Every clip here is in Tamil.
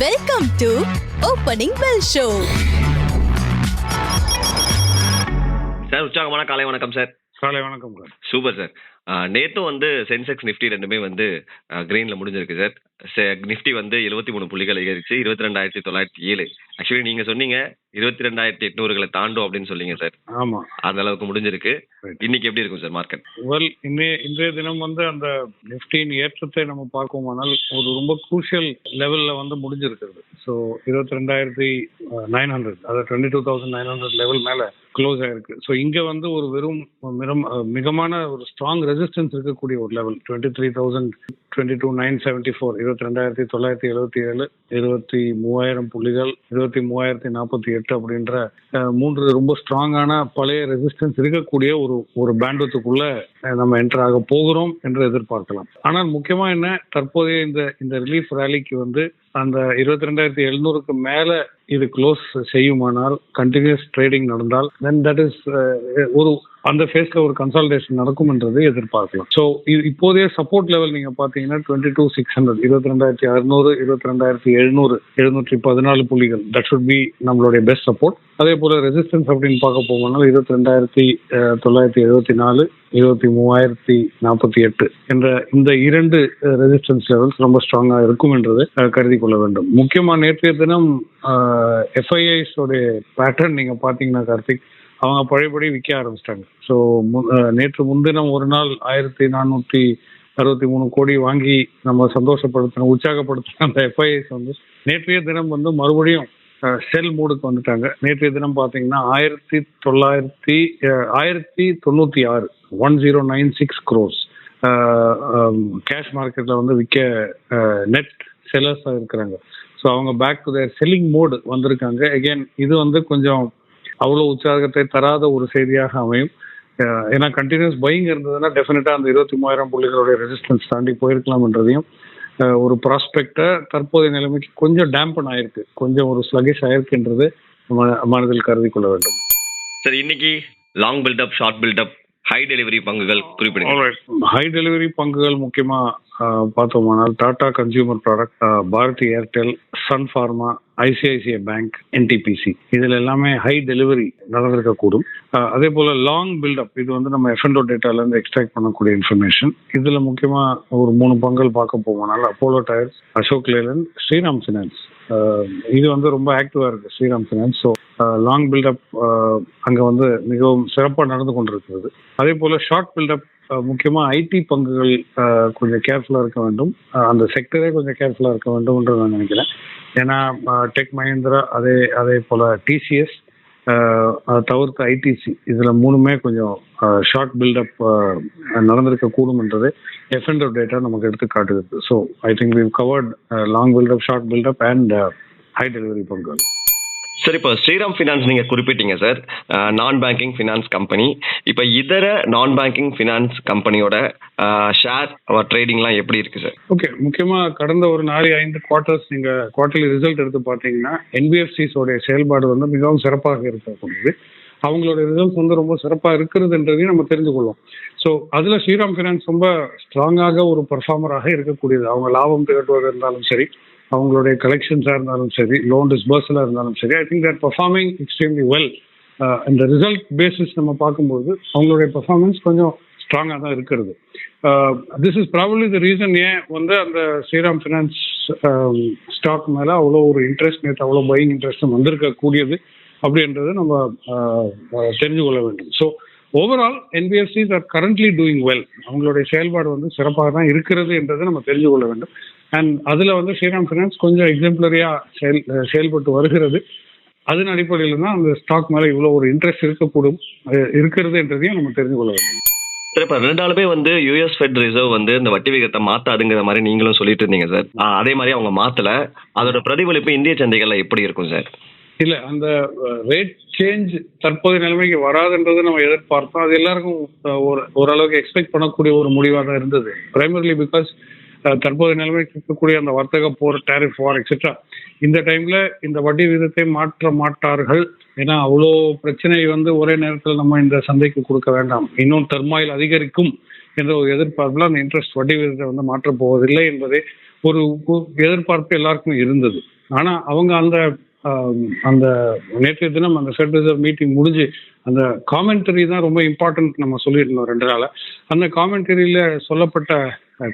Welcome to opening bell show sir உற்சாகமான காலை வணக்கம் சார் காலை வணக்கம் சார் சூப்பர் சார் நேற்றும் வந்து சென்செக்ஸ் நிஃப்டி ரெண்டுமே வந்து கிரீனில் முடிஞ்சிருக்கு சார் நிஃப்டி வந்து எழுபத்தி மூணு புள்ளிகள் அதிகரிச்சு இருபத்தி ரெண்டாயிரத்தி தொள்ளாயிரத்தி ஏழு. ஆக்சுவலி நீங்கள் சொன்னீங்க இருபத்தி ரெண்டாயிரத்தி எட்நூறுகளை தாண்டும் அப்படின்னு சொன்னீங்க சார் ஆமா. அந்த அளவுக்கு முடிஞ்சிருக்கு. இன்னைக்கு எப்படி இருக்கும் சார் மார்க்கெட் வெல் இன்றைய இன்றைய தினம் வந்து அந்த நிஃப்டியின் ஏற்றத்தை நம்ம பார்க்குமானால் ஒரு ரொம்ப குரூஷியல் லெவல்ல வந்து முடிஞ்சிருக்கிறது. ஸோ இருபத்தி ரெண்டாயிரத்தி நைன் ஹண்ட்ரட் அதாவது twenty two thousand nine hundred level மேல க்ளோஸ் ஆயிருக்கு. ஸோ இங்க வந்து ஒரு வெறும் மிகம் மிகமான ஒரு ஸ்ட்ராங் ரெசிஸ்டன்ஸ் இருக்கக்கூடிய ஒரு level twenty three thousand twenty two nine seventy four இருபத்தி ரெண்டாயிரத்தி தொள்ளாயிரத்தி எழுபத்தி ஏழு இருபத்தி மூவாயிரம் புள்ளிகள் இருபத்தி மூவாயிரத்தி நாற்பத்தி எட்டு அப்படின்ற மூன்று ரொம்ப ஸ்ட்ராங்கான பழைய ரெசிஸ்டன்ஸ் இருக்கக்கூடிய ஒரு ஒரு பேண்டத்துக்குள்ள நம்ம என்டர் ஆக போகிறோம் என்று எதிர்பார்க்கலாம். ஆனால் முக்கியமா என்ன தற்போதைய இந்த இந்த ரிலீஃப் ரேலிக்கு வந்து அந்த இருபத்தி ரெண்டாயிரத்தி எழுநூறுக்கு மேல இது க்ளோஸ் செய்யுமானால் கண்டினியூஸ் ட்ரேடிங் நடந்தால் தென் தட் இஸ் ஒரு அந்த ஃபேஸ்ல ஒரு கன்சால்டேஷன் நடக்கும் என்றது எதிர்பார்க்கலாம். ஸோ இது இப்போதைய சப்போர்ட் லெவல் நீங்க பாத்தீங்கன்னா டுவெண்ட்டி டூ சிக்ஸ் ஹண்ட்ரட் இருபத்தி ரெண்டாயிரத்தி அறுநூறு இருபத்தி ரெண்டாயிரத்தி எழுநூறு எழுநூற்றி பதினாலு புள்ளிகள். தட் சுட் பி நம்மளுடைய பெஸ்ட் சப்போர்ட் அதே போல ரெசிஸ்டன்ஸ் அப்படின்னு பார்க்க போகணும்னா இருபத்தி ரெண்டாயிரத்தி தொள்ளாயிரத்தி எழுபத்தி நாலு இருபத்தி மூவாயிரத்தி நாற்பத்தி எட்டு என்ற இந்த இரண்டு ரெசிஸ்டன்ஸ் லெவல்ஸ் ரொம்ப ஸ்ட்ராங்கா இருக்கும் என்றது கருதி கொள்ள வேண்டும். முக்கியமா நேற்றைய தினம் எஃப்ஐஐஸ் உடைய பேட்டர்ன் நீங்க பாத்தீங்கன்னா கார்த்திக் அவங்க பழையபடி விற்க ஆரம்பிச்சிட்டாங்க. ஸோ நேற்று முன்தினம் ஒரு நாள் ஆயிரத்தி நானூற்றி அறுபத்தி மூணு கோடி வாங்கி நம்ம சந்தோஷப்படுத்தின உற்சாகப்படுத்தின அந்த எஃப்ஐஎஸ் வந்து நேற்றைய தினம் வந்து மறுபடியும் செல் மூடுக்கு வந்துட்டாங்க. நேற்றைய தினம் பார்த்தீங்கன்னா ஆயிரத்தி தொள்ளாயிரத்தி ஆயிரத்தி தொண்ணூற்றி ஆறு one zero nine six cross cash மார்க்கெட்டில் வந்து விற்க நெட் செல்லர்ஸாக இருக்கிறாங்க. ஸோ அவங்க back to their selling mode வந்திருக்காங்க. அகைன் இது வந்து கொஞ்சம் அவ்வளோ உற்சாகத்தை தராத ஒரு செய்தியாக அமையும். ஏன்னா கண்டினியூஸ் பையிங் இருந்ததுன்னா டெஃபினட்டாக அந்த இருபத்தி மூவாயிரம் புள்ளிகளுடைய ரெசிஸ்டன்ஸ் தாண்டி போயிருக்கலாம் என்றதையும் ஒரு ப்ராஸ்பெக்டை தற்போதைய நிலைமைக்கு கொஞ்சம் டேம்பன் ஆயிருக்கு. கொஞ்சம் ஒரு ஸ்லகிஷ் ஆயிருக்குன்றது மனதில் கருதி கொள்ள வேண்டும். சரி இன்னைக்கு long buildup short buildup high delivery பங்குகள் குறிப்பிடுங்க ஹை டெலிவரி பங்குகள் முக்கியமா அஹ், பார்த்தோமானால் Tata consumer product Bharti Airtel Sun Pharma ICICI bank NTPC இதுல எல்லாமே ஹை டெலிவரி நடந்திருக்கக்கூடும். அதே போல லாங் பில்டப் இது வந்து நம்ம எஃப்என்டோ டேட்டால இருந்து எக்ஸ்ட்ராக்ட் பண்ணக்கூடிய இன்ஃபர்மேஷன் இதுல முக்கியமா ஒரு மூணு பங்குகள் பார்க்க போவோம்னால Apollo tyres Ashok Leyland Shriram finance இது வந்து ரொம்ப ஆக்டிவா இருக்கு Shriram finance so long buildup அங்க வந்து மிகவும் சிறப்பாக நடந்து கொண்டிருக்கிறது. அதே போல ஷார்ட் பில்டப் முக்கியமா ஐடி பங்குகள் கொஞ்சம் கேர்ஃபுல்லா இருக்க வேண்டும். அந்த செக்டரே கொஞ்சம் கேர்ஃபுல்லா இருக்க வேண்டும்ன்றது நான் நினைக்கிறேன். ஏன்னா டெக் மஹிந்திரா அதே அதே போல டிசிஎஸ் தவிர்த்து ஐடிசி இதுல மூணுமே கொஞ்சம் ஷார்ட் பில்டப் நடந்திருக்க கூடும் என்றது டேட்டா நமக்கு எடுத்து காட்டுகிறது so I think we covered long buildup short buildup and high delivery பங்கு சார் இப்போ ஸ்ரீராம் ஃபினான்ஸ் நீங்கள் குறிப்பிட்டீங்க சார் நான் பேங்கிங் ஃபினான்ஸ் கம்பெனி இப்போ இதர நான் பேங்கிங் ஃபினான்ஸ் கம்பெனியோட ஷேர் ட்ரேடிங்லாம் எப்படி இருக்கு சார் ஓகே முக்கியமாக கடந்த ஒரு நாலு ஐந்து குவார்ட்டர்ஸ் நீங்கள் குவார்டர்லி ரிசல்ட் எடுத்து பார்த்தீங்கன்னா என்பிஎஃப்சிஸோடைய செயல்பாடு வந்து மிகவும் சிறப்பாக இருக்கக்கூடியது அவங்களோட ரிசல்ட்ஸ் வந்து ரொம்ப சிறப்பாக இருக்கிறதுன்றதையும் நம்ம தெரிஞ்சுக்கொள்வோம். ஸோ அதில் ஸ்ரீராம் ஃபினான்ஸ் ரொம்ப ஸ்ட்ராங்காக ஒரு பர்ஃபார்மராக இருக்கக்கூடியது. அவங்க லாபம் திகட்டுவது இருந்தாலும் சரி அவங்களுடைய கலெக்ஷன்ஸாக இருந்தாலும் சரி லோன் டிஸ்பர்ஸலாக இருந்தாலும் சரி I think that performing extremely well இந்த ரிசல்ட் பேசிஸ் நம்ம பார்க்கும்போது அவங்களுடைய பர்ஃபார்மன்ஸ் கொஞ்சம் ஸ்ட்ராங்காக தான் இருக்கிறது. This is probably the reason ஏன் வந்து அந்த ஸ்ரீராம் ஃபினான்ஸ் ஸ்டாக் மேலே அவ்வளோ ஒரு இன்ட்ரெஸ்ட் நேற்று அவ்வளோ பையிங் இன்ட்ரெஸ்ட் வந்திருக்க கூடியது அப்படின்றத நம்ம uh, uh, தெரிஞ்சு கொள்ள வேண்டும். So overall NBFCs are currently doing well அவங்களுடைய செயல்பாடு வந்து சிறப்பாக தான் இருக்கிறது என்றதை நம்ம தெரிஞ்சு கொள்ள வேண்டும். அண்ட் அதில் வந்து ஸ்ரீராம் ஃபினான்ஸ் கொஞ்சம் எக்ஸாம்பிளரியாக செயல் செயல்பட்டு வருகிறது. அதன் அடிப்படையில் தான் அந்த ஸ்டாக் மேலே இவ்வளோ ஒரு இன்ட்ரெஸ்ட் இருக்கக்கூடும் இருக்கிறது என்றதையும் நம்ம தெரிந்து கொள்ள வேண்டும். சார் இப்போ ரெண்டு நாளுமே வந்து யூஎஸ் ஃபெட் ரிசர்வ் வந்து இந்த வட்டி விகிதத்தை மாத்தாதுங்கிற மாதிரி நீங்களும் சொல்லிட்டு இருந்தீங்க சார் அதே மாதிரி அவங்க மாத்தல. அதோட பிரதிபலிப்பு இந்திய சந்தைகள்ல எப்படி இருக்கும் சார் இல்ல அந்த ரேட் சேஞ்ச் தற்போதைய நிலைமைக்கு வராதுன்றது நம்ம எதிர்பார்த்தோம். அது எல்லாருக்கும் ஒரு ஓரளவுக்கு எக்ஸ்பெக்ட் பண்ணக்கூடிய ஒரு முடிவாக தான் இருந்தது. பிரைமரிலி பிகாஸ் தற்போதைய நிலைமைக்கு இருக்கக்கூடிய அந்த வர்த்தக போர் டேரிஃப் வார் எக்ஸெட்ரா இந்த டைம்ல இந்த வட்டி விகிதத்தை மாற்ற மாட்டார்கள் ஏன்னா அவ்வளோ பிரச்சனை வந்து ஒரே நேரத்தில் நம்ம இந்த சந்தைக்கு கொடுக்க வேண்டாம். இன்னும் டெர்மாயில் அதிகரிக்கும் என்ற ஒரு எதிர்பார்ப்பில் அந்த இன்ட்ரெஸ்ட் வட்டி விகிதத்தை வந்து மாற்றப் போவதில்லை என்பதே ஒரு எதிர்பார்ப்பு எல்லாருக்கும் இருந்தது. ஆனால் அவங்க அந்த அந்த நேற்றைய தினம் அந்த ஃபெட் ரிசர்வ் மீட்டிங் முடிஞ்சு அந்த காமெண்டரி தான் ரொம்ப இம்பார்ட்டன்ட் நம்ம சொல்லியிருந்தோம் ரெண்டு நாளாக அந்த காமெண்டரியில் சொல்லப்பட்ட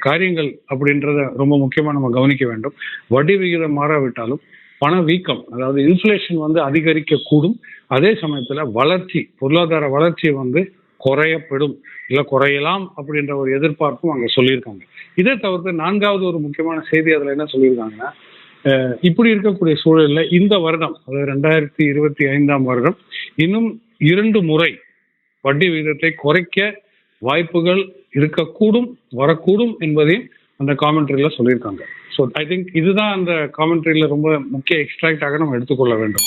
காரியங்கள் அப்படின்றத ரொம்ப முக்கியமா நம்ம கவனிக்க வேண்டும். வட்டி விகிதம் மாறாவிட்டாலும் பண வீக்கம் அதாவது இன்ஃப்ளேஷன் வந்து அதிகரிக்க கூடும் அதே சமயத்துல வளர்ச்சி பொருளாதார வளர்ச்சி வந்து குறையப்படும். இல்ல குறையலாம் அப்படின்ற ஒரு எதிர்பார்ப்பும் அங்க சொல்லியிருக்காங்க. இதை தவிர்த்து நான்காவது ஒரு முக்கியமான செய்தி அதுல என்ன சொல்லியிருக்காங்கன்னா இப்படி இருக்கக்கூடிய சூழலில் இந்த வருடம் அதாவது ரெண்டாயிரத்தி இருபத்தி ஐந்தாம் வருடம் இன்னும் இரண்டு முறை வட்டி விகிதத்தை குறைக்க வாய்ப்புகள் இருக்கக்கூடும் வரக்கூடும் என்பதையும் அந்த காமெண்ட்ரியில சொல்லியிருக்காங்க. ஸோ ஐ திங்க் இதுதான் அந்த காமெண்ட்ரியில ரொம்ப முக்கிய எக்ஸ்ட்ராக்டாக நம்ம எடுத்துக்கொள்ள வேண்டும்.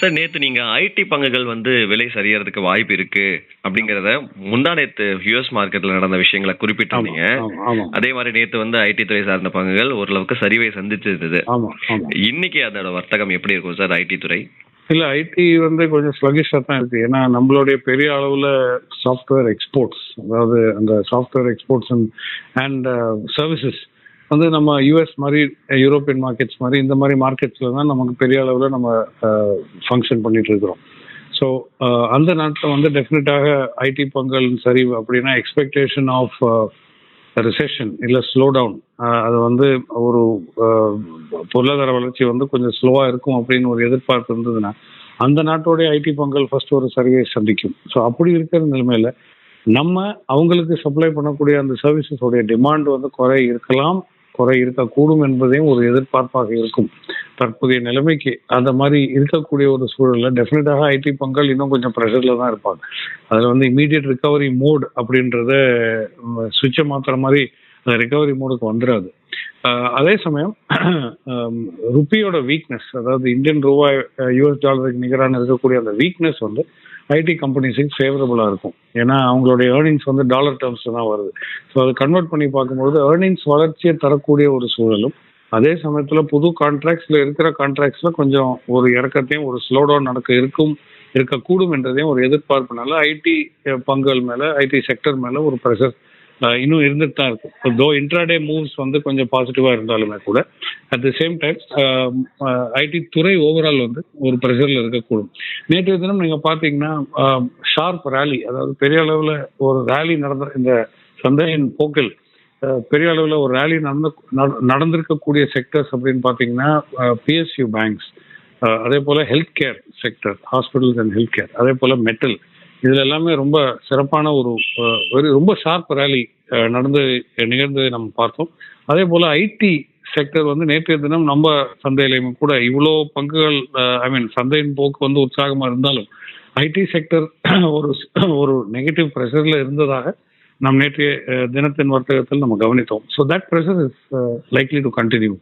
சார் நேத்து நீங்க ஐடி பங்குகள் வந்து விலை சரியறதுக்கு வாய்ப்பு இருக்கு அப்படிங்கறத முந்தா நேத்து யூஎஸ் மார்க்கெட்ல நடந்த விஷயங்களை குறிப்பிட்டிருந்தீங்க. அதே மாதிரி நேத்து வந்து ஐடி துறை சார்ந்த பங்குகள் ஓரளவுக்கு சரிவை சந்திச்சிருந்தது. இன்னைக்கு அதோட வர்த்தகம் எப்படி இருக்கும் சார் ஐடி துறை? இல்ல ஐடி வந்து கொஞ்சம் ஸ்லகிஷா தான் இருக்கு. ஏன்னா நம்மளுடைய பெரிய அளவுல சாஃப்ட்வேர் எக்ஸ்போர்ட்ஸ் அதாவது அந்த software exports and and services வந்து நம்ம யூஎஸ் மாதிரி யூரோப்பியன் மார்க்கெட்ஸ் மாதிரி இந்த மாதிரி மார்க்கெட்ஸ்ல தான் நமக்கு பெரிய அளவில் நம்ம uh, ஃபங்க்ஷன் பண்ணிட்டு இருக்கிறோம். ஸோ uh, அந்த நாட்டில் வந்து டெஃபினட்டாக ஐடி பொங்கல் சரி அப்படின்னா எக்ஸ்பெக்டேஷன் ஆஃப் ரிசெஷன் இல்லை ஸ்லோ டவுன் அது வந்து ஒரு பொருளாதார வளர்ச்சி வந்து கொஞ்சம் ஸ்லோவாக இருக்கும் அப்படின்னு ஒரு எதிர்பார்ப்பு இருந்ததுன்னா அந்த நாட்டோடைய ஐடி பங்கல் ஃபர்ஸ்ட் ஒரு சரியை சந்திக்கும். ஸோ அப்படி இருக்கிற நிலைமையில நம்ம அவங்களுக்கு சப்ளை பண்ணக்கூடிய அந்த சர்வீசஸோடைய டிமாண்ட் வந்து குறை இருக்கலாம் குறை இருக்கக்கூடும் என்பதையும் ஒரு எதிர்பார்ப்பாக இருக்கும். தற்போதைய நிலைமைக்கு அந்த மாதிரி இருக்கக்கூடிய ஒரு சூழல்ல டெஃபினட்டாக ஐடி பங்கல் இன்னும் கொஞ்சம் ப்ரெஷர்ல தான் இருப்பாங்க. அதில் வந்து இமீடியட் ரிகவரி மோட் அப்படின்றத சுவிட்சை மாத்துற மாதிரி அந்த ரிகவரி மோடுக்கு வந்துடாது அதே சமயம் ருப்பியோட வீக்னஸ் அதாவது இந்தியன் ரூபாய் யூஎஸ் டாலருக்கு நிகரான இருக்கக்கூடிய அந்த வீக்னஸ் வந்து ஐடி கம்பெனிஸுக்கு ஃபேவரபுளாக இருக்கும். ஏன்னா அவங்களுடைய ஏர்னிங்ஸ் வந்து டாலர் டேர்ம்ஸில் தான் வருது. ஸோ அதை கன்வெர்ட் பண்ணி பார்க்கும்போது ஏர்னிங்ஸ் வளர்ச்சியை தரக்கூடிய ஒரு சூழலும் அதே சமயத்தில் புது கான்ட்ராக்ட்ஸ்ல இருக்கிற கான்ட்ராக்ட்ஸ்ல கொஞ்சம் ஒரு இறக்கத்தையும் ஒரு ஸ்லோ டவுன் நடக்க இருக்கும் இருக்கக்கூடும் என்றதையும் ஒரு எதிர்பார்ப்புனால ஐடி பங்குகள் மேலே ஐடி செக்டர் மேலே ஒரு ப்ரெஷர் இன்னும் இருந்துட்டு தான் இருக்கும் தோ இன்ட்ராடே மூவ்ஸ் வந்து கொஞ்சம் பாசிட்டிவா இருந்தாலுமே கூட at the same time IT துறை ஓவரால் வந்து ஒரு ப்ரெஷரில் இருக்கக்கூடும். நேற்றைய தினம் நீங்கள் பார்த்தீங்கன்னா ஷார்ப் ரேலி அதாவது பெரிய அளவில் ஒரு ரேலி நடந்த இந்த சந்தையின் போக்கில் பெரிய அளவில் ஒரு ரேலி நடந்து நடந்திருக்கக்கூடிய செக்டர்ஸ் அப்படின்னு பார்த்தீங்கன்னா பிஎஸ்யூ பேங்க்ஸ் அதே போல் health care sector hospitals and health care அதே போல் மெட்டல் இதில் எல்லாமே ரொம்ப சிறப்பான ஒரு ஒரு ரொம்ப ஷார்ப் ரேலி நடந்து நிகழ்ந்ததை நம்ம பார்த்தோம். அதே போல் ஐடி செக்டர் வந்து நேற்றைய தினம் நம்ம சந்தையிலையும் கூட இவ்வளோ பங்குகள் ஐ மீன் சந்தையின் போக்கு வந்து உற்சாகமாக இருந்தாலும் ஐடி செக்டர் ஒரு ஒரு நெகட்டிவ் ப்ரெஷரில் இருந்ததாக நாம் நேற்றைய தினத்தின் வர்த்தகத்தில் நம்ம கவனித்தோம். So that pressure is likely to continue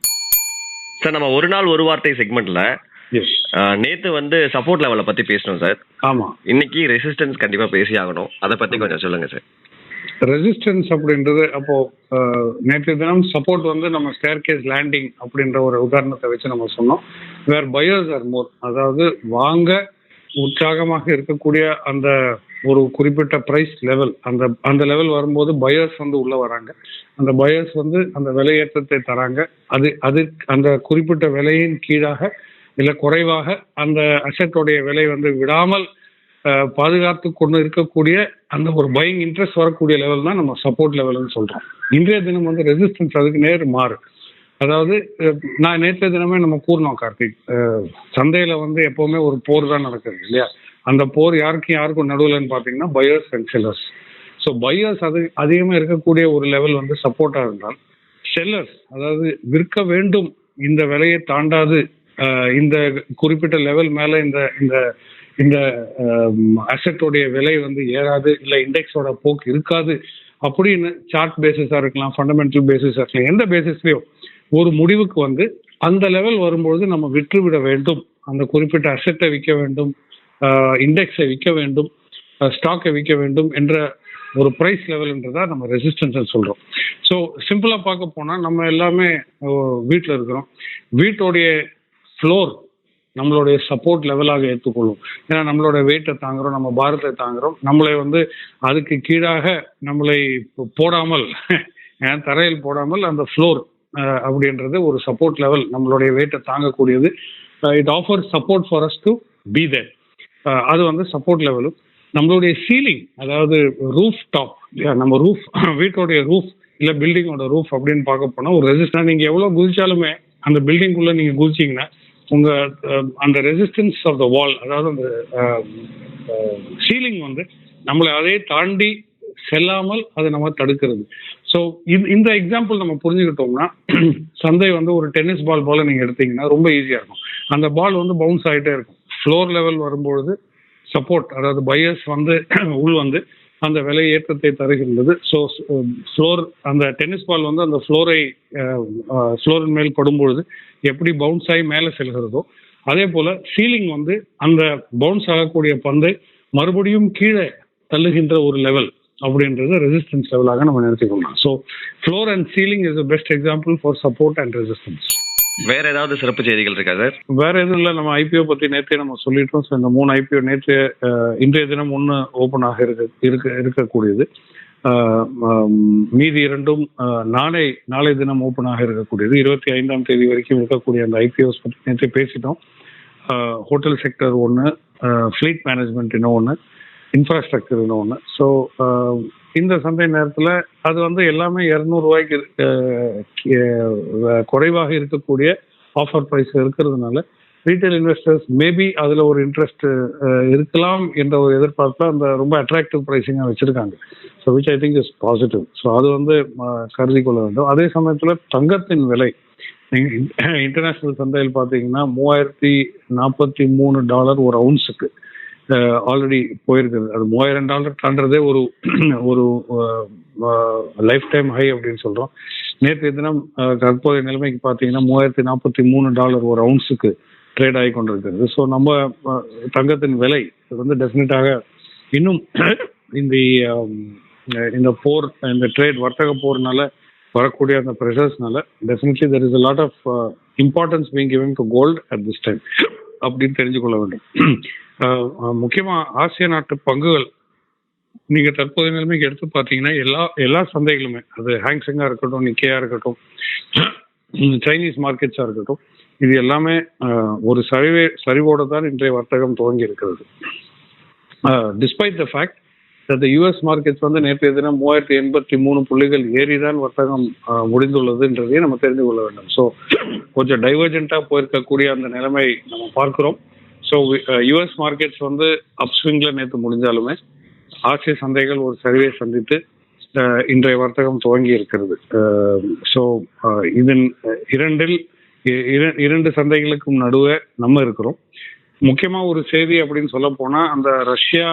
sir நம்ம ஒரு நாள் ஒரு வார்த்தை செக்மெண்ட்ல நேத்து வந்து சப்போர்ட் லெவலை பத்தி பேசணும் சார் ஆமா. இன்னைக்கு ரெசிஸ்டன்ஸ் கண்டிப்பா பேசி ஆகணும். அதை பத்தி கொஞ்சம் சொல்லுங்க சார் ரெசிஸ்டன்ஸ் அப்படின்றது அப்போ அஹ், நேற்றைய தினம் சப்போர்ட் வந்து நம்ம ஸ்டேர்கேஸ் லேண்டிங் அப்படின்ற ஒரு உதாரணத்தை வச்சு நம்ம சொன்னோம். வேர் பயர்ஸ் ஆர் மோர் அதாவது வாங்க உற்சாகமாக இருக்கக்கூடிய அந்த ஒரு குறிப்பிட்ட பிரைஸ் லெவல் அந்த அந்த லெவல் வரும்போது பயர்ஸ் வந்து உள்ள வராங்க. அந்த பயர்ஸ் வந்து அந்த விலையேற்றத்தை தராங்க. அது அது அந்த குறிப்பிட்ட விலையின் கீழாக இல்லை குறைவாக அந்த அசட்டோடைய விலை வந்து விடாமல் பாதுகாத்து கொண்டு இருக்கக்கூடிய அந்த ஒரு பையிங் இன்ட்ரெஸ்ட் வரக்கூடிய லெவல் தான் நம்ம சப்போர்ட் லெவல்னு சொல்றோம். இன்றைய தினம் வந்து ரெசிஸ்டன்ஸ் அதுக்கு நேர் மாறு. அதாவது நான் நேற்றைய தினமே நம்ம கூறினோம் கார்த்திக். சந்தையில் சந்தையில வந்து எப்பவுமே ஒரு போர் தான் நடக்குது இல்லையா? அந்த போர் யாருக்கும் யாருக்கும் நடுவில்னு பார்த்தீங்கன்னா buyers and sellers so buyers அது அதிகமாக இருக்கக்கூடிய ஒரு லெவல் வந்து சப்போர்ட்டாக இருந்தால் செல்லர்ஸ் அதாவது விற்க வேண்டும் இந்த விலையை தாண்டாது இந்த குறிப்பிட்ட லெவல் மேலே இந்த இந்த இந்த அசட்டோடைய விலை வந்து ஏறாது இல்லை இண்டெக்ஸோட போக்கு இருக்காது அப்படின்னு சார்ட் பேசிஸாக இருக்கலாம் ஃபண்டமெண்டல் பேசிஸாக இருக்கலாம் எந்த பேசிஸ்லையோ ஒரு முடிவுக்கு வந்து அந்த லெவல் வரும்பொழுது நம்ம விற்றுவிட வேண்டும். அந்த குறிப்பிட்ட அசெட்டை விற்க வேண்டும். இண்டெக்ஸை விற்க வேண்டும் ஸ்டாக்கை விற்க வேண்டும் என்ற ஒரு ப்ரைஸ் லெவல்ன்றதா நம்ம ரெசிஸ்டன்ஸ் சொல்கிறோம் ஸோ சிம்பிளாக பார்க்க போனால் நம்ம எல்லாமே வீட்டில் இருக்கிறோம். வீட்டோடைய ஃப்ளோர் நம்மளுடைய சப்போர்ட் லெவலாக ஏற்றுக்கொள்ளும். ஏன்னா நம்மளோட வெயிட்டை தாங்குறோம் நம்ம பாரத்தை தாங்குறோம். நம்மளை வந்து அதுக்கு கீழாக நம்மளை போடாமல் தரையில் போடாமல் அந்த ஃப்ளோர் அப்படின்றது ஒரு சப்போர்ட் லெவல் நம்மளுடைய வெயிட்டை தாங்கக்கூடியது. It offer support for us to be there அது வந்து சப்போர்ட் லெவலும் நம்மளுடைய சீலிங் அதாவது ரூஃப் டாப் நம்ம ரூஃப் வீட்டோடைய ரூஃப் இல்லை பில்டிங்கோட ரூஃப் அப்படின்னு பார்க்க போனால் ஒரு ரெசிஸ்டன்ஸ் நீங்கள் எவ்வளோ குதிச்சாலுமே அந்த பில்டிங்குள்ளே நீங்கள் குதிச்சிங்கன்னா உங்கள் அந்த ரெசிஸ்டன்ஸ் ஆஃப் த வால் அதாவது அந்த சீலிங் வந்து நம்மளை அதே தாண்டி செல்லாமல் அதை நம்ம தடுக்கிறது. ஸோ இது இந்த எக்ஸாம்பிள் நம்ம புரிஞ்சுக்கிட்டோம்னா சந்தை வந்து ஒரு டென்னிஸ் பால் போல நீங்கள் எடுத்தீங்கன்னா ரொம்ப ஈஸியாக இருக்கும். அந்த பால் வந்து பவுன்ஸ் ஆகிட்டே இருக்கும். ஃப்ளோர் லெவல் வரும்பொழுது சப்போர்ட் அதாவது பையர்ஸ் வந்து உள் வந்து அந்த விலை ஏற்றத்தை தருகின்றது. ஸோ ஃப்ளோர் um, அந்த டென்னிஸ் பால் வந்து அந்த ஃப்ளோரை ஃப்ளோரின் uh, uh, மேல் படும்பொழுது எப்படி பவுன்ஸ் ஆகி மேலே செல்கிறதோ அதே போல சீலிங் வந்து அந்த பவுன்ஸ் ஆகக்கூடிய பந்தை மறுபடியும் கீழே தள்ளுகின்ற ஒரு லெவல் அப்படின்றது ரெசிஸ்டன்ஸ் லெவலாக நம்ம நிறுத்திக்கொள்ளலாம். So floor and ceiling is best example for support and resistance வேற ஏதாவது சிறப்பு செய்திகள் இருக்கா சார்? வேற எதுவும் இல்லை. நம்ம ஐபிஓ பத்தி நேற்றே நம்ம சொல்லிட்டோம். ஸோ இந்த மூணு ஐபிஓ நேற்று இன்றைய தினம் ஒன்று ஓப்பன் ஆக இருக்க இருக்க இருக்கக்கூடியது. மீதி இரண்டும் நாளை நாளை தினம் ஓப்பன் ஆக இருக்கக்கூடியது. இருபத்தி ஐந்தாம் தேதி வரைக்கும் இருக்கக்கூடிய அந்த ஐபிஓஸ் பற்றி நேற்று பேசிட்டோம். ஹோட்டல் செக்டர் ஒன்று ஃப்ளீட் மேனேஜ்மெண்ட் இன்னும் ஒன்று இன்ஃப்ராஸ்ட்ரக்சர் இன்னும் ஒன்று ஸோ இந்த சந்தை நேரத்தில் அது வந்து எல்லாமே இரநூறுவாய்க்கு குறைவாக இருக்கக்கூடிய ஆஃபர் ப்ரைஸ் இருக்கிறதுனால ரீட்டைல் இன்வெஸ்டர்ஸ் மேபி அதில் ஒரு இன்ட்ரெஸ்ட் இருக்கலாம் என்ற ஒரு எதிர்பார்ப்பில் அந்த ரொம்ப அட்ராக்டிவ் ப்ரைஸிங்காக வச்சுருக்காங்க. So which I think is positive so அது வந்து கருதி கொள்ள வேண்டும். அதே சமயத்தில் தங்கத்தின் விலை நீங்கள் இன்டர்நேஷ்னல் சந்தையில் பார்த்தீங்கன்னா மூவாயிரத்தி நாற்பத்தி மூணு டாலர் ஒரு அவுன்ஸுக்கு ஆல்ரெடி போயிருக்குது. அது மூவாயிரம் டாலர் ஒரு ஒரு லைஃப் டைம் ஹை அப்படின்னு சொல்கிறோம் நேற்று தினம் தற்போதைய நிலைமைக்கு பார்த்தீங்கன்னா மூவாயிரத்தி நாற்பத்தி மூணு டாலர் ஒரு அவுன்ஸுக்கு ட்ரேட் ஆகி கொண்டிருக்கிறது. ஸோ நம்ம தங்கத்தின் விலை இது வந்து டெஃபினட்டாக இன்னும் இந்த இந்த போர் இந்த ட்ரேட் வர்த்தக போர்னால வரக்கூடிய அந்த ப்ரெஷர்ஸ்னால definitely there is a lot of importance being giving to gold at this time அப்படின்னு தெரிஞ்சு கொள்ள வேண்டும் முக்கியமா ஆசிய நாட்டு பங்குகள் நீங்க தற்போதைய நிலைமைக்கு எடுத்து பார்த்தீங்கன்னா எல்லா எல்லா சந்தைகளுமே அது ஹேங்ஸிங்கா இருக்கட்டும் நிக்கையா இருக்கட்டும் சைனீஸ் மார்க்கெட்ஸா இருக்கட்டும் இது எல்லாமே ஒரு சரிவே சரிவோட தான் இன்றைய வர்த்தகம் துவங்கி இருக்கிறது. டிஸ்பைட் த ஃபேக்ட் இந்த யூஎஸ் மார்க்கெட்ஸ் வந்து நேற்றைய தினம் மூவாயிரத்தி எண்பத்தி மூணு புள்ளிகள் ஏறி தான் வர்த்தகம் அஹ், முடிந்துள்ளதுன்றதையும் நம்ம தெரிந்து கொள்ள வேண்டும். ஸோ கொஞ்சம் டைவர்ஜென்ட்டாக போயிருக்கக்கூடிய அந்த நிலைமை நம்ம பார்க்கிறோம். ஸோ யூஎஸ் மார்க்கெட்ஸ் வந்து அப்ஸ்விங்கில் நேற்று முடிஞ்சாலுமே ஆசிய சந்தைகள் ஒரு சரிவை சந்தித்து இன்றைய வர்த்தகம் துவங்கி இருக்கிறது. ஸோ இதன் இரண்டில் இரண்டு சந்தைகளுக்கும் நடுவே நம்ம இருக்கிறோம். முக்கியமா ஒரு செய்தி அப்படின்னு சொல்ல போனா அந்த ரஷ்யா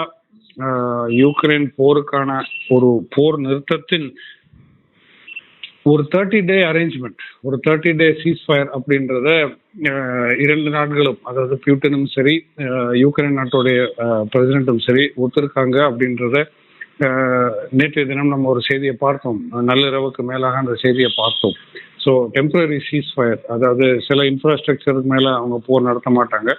யுக்ரைன் போருக்கான ஒரு போர் நிறுத்தத்தின் ஒரு தேர்ட்டி டே அரேஞ்ச்மெண்ட் ஒரு தேர்ட்டி டே சீஸ் ஃபயர் அப்படின்றத அஹ், இரண்டு நாடுகளும் அதாவது பியூட்டனும் சரி அஹ், நாட்டுடைய பிரசிடென்ட்டும் சரி ஒத்துருக்காங்க அப்படின்றத நேற்றைய தினம் நம்ம ஒரு செய்தியை பார்த்தோம். நள்ளிரவுக்கு மேலாக அந்த செய்தியை பார்த்தோம். ஸோ டெம்பரரி சீஸ் ஃபயர் அதாவது சில இன்ஃப்ராஸ்ட்ரக்சருக்கு மேலே அவங்க போர் நடத்த மாட்டாங்க.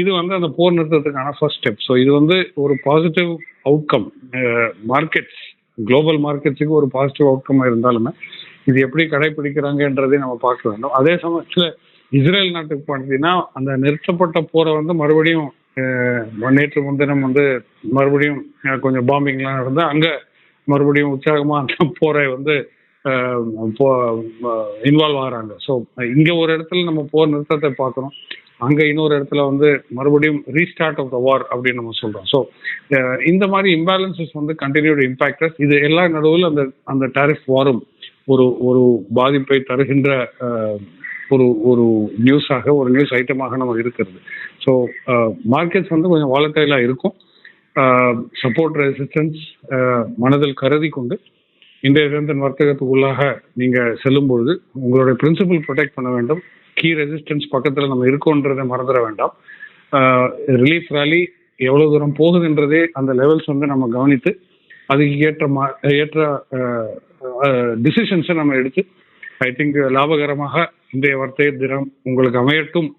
இது வந்து அந்த போர் நிறுத்தத்துக்கான ஃபர்ஸ்ட் ஸ்டெப் ஸோ இது வந்து ஒரு பாசிட்டிவ் அவுட்கம் மார்க்கெட்ஸ் குளோபல் மார்க்கெட்ஸுக்கு ஒரு பாசிட்டிவ் அவுட்கமாக இருந்தாலுமே இது எப்படி கடைபிடிக்கிறாங்கன்றதை நம்ம பார்க்க வேண்டும். அதே சமயத்தில் இஸ்ரேல் நாட்டுக்கு பார்த்தீங்கன்னா அந்த நிறுத்தப்பட்ட போரை வந்து மறுபடியும் நேற்று முன்தினம் வந்து மறுபடியும் கொஞ்சம் பாம்பிங்லாம் நடந்து அங்கே மறுபடியும் உற்சாகமாக அந்த போரை வந்து இன்வால்வ் ஆகிறாங்க. ஸோ இங்கே ஒரு இடத்துல நம்ம போர் நிறுத்தத்தை பார்க்குறோம். அங்கே இன்னொரு இடத்துல வந்து மறுபடியும் ரீஸ்டார்ட் ஆஃப் த வார் அப்படின்னு நம்ம சொல்கிறோம் ஸோ இந்த மாதிரி இம்பேலன்சஸ் வந்து கண்டினியூடு இம்பாக்டர்ஸ் இது எல்லா நடுவில் அந்த அந்த டாரிஃப் வாரும். ஒரு ஒரு பாதிப்பை தருகின்ற ஒரு ஒரு நியூஸாக ஒரு நியூஸ் ஐட்டமாக நம்ம இருக்கிறது. ஸோ மார்க்கெட்ஸ் வந்து கொஞ்சம் வாலட்டைலாக இருக்கும். சப்போர்ட் ரெசிஸ்டன்ஸ் மனதில் கருதி கொண்டு இன்றைய தினத்தின் வர்த்தகத்துக்குள்ளாக நீங்க செல்லும்பொழுது உங்களுடைய பிரின்சிபல் ப்ரொடெக்ட் பண்ண வேண்டும். கீ ரெசிஸ்டன்ஸ் பக்கத்தில் நம்ம இருக்கோன்றதை மறந்துட வேண்டாம். ரிலீஃப் ரேலி எவ்வளவு தூரம் போகுதுன்றதே அந்த லெவல்ஸ் வந்து நம்ம கவனித்து அதுக்கு ஏற்ற மா ஏற்ற டிசிஷன்ஸை நம்ம எடுத்து ஐ திங்க் லாபகரமாக இன்றைய வர்த்தக தினம் உங்களுக்கு அமையட்டும்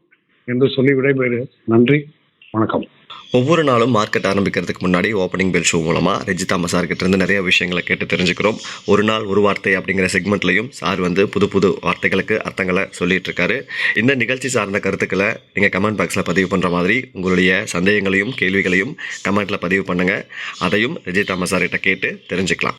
என்று சொல்லி விடைபெறுகிறேன். நன்றி. வணக்கம். ஒவ்வொரு நாளும் மார்க்கெட் ஆரம்பிக்கிறதுக்கு முன்னாடி ஓப்பனிங் பெல் ஷோ மூலமாக ரெஜிதா மசார் இருந்து நிறைய விஷயங்களை கேட்டு தெரிஞ்சுக்கிறோம். ஒரு நாள் ஒரு வார்த்தை அப்படிங்கிற செக்மெண்ட்லையும் சார் வந்து புது புது வார்த்தைகளுக்கு அர்த்தங்களை சொல்லிட்டு இருக்காரு. இந்த நிகழ்ச்சி சார்ந்த கருத்துக்களை நீங்கள் கமெண்ட் பாக்ஸில் பதிவு பண்ணுற மாதிரி உங்களுடைய சந்தேகங்களையும் கேள்விகளையும் கமெண்ட்டில் பதிவு பண்ணுங்கள் அதையும் ரெஜிதா மசார்கிட்ட கேட்டு தெரிஞ்சுக்கலாம்.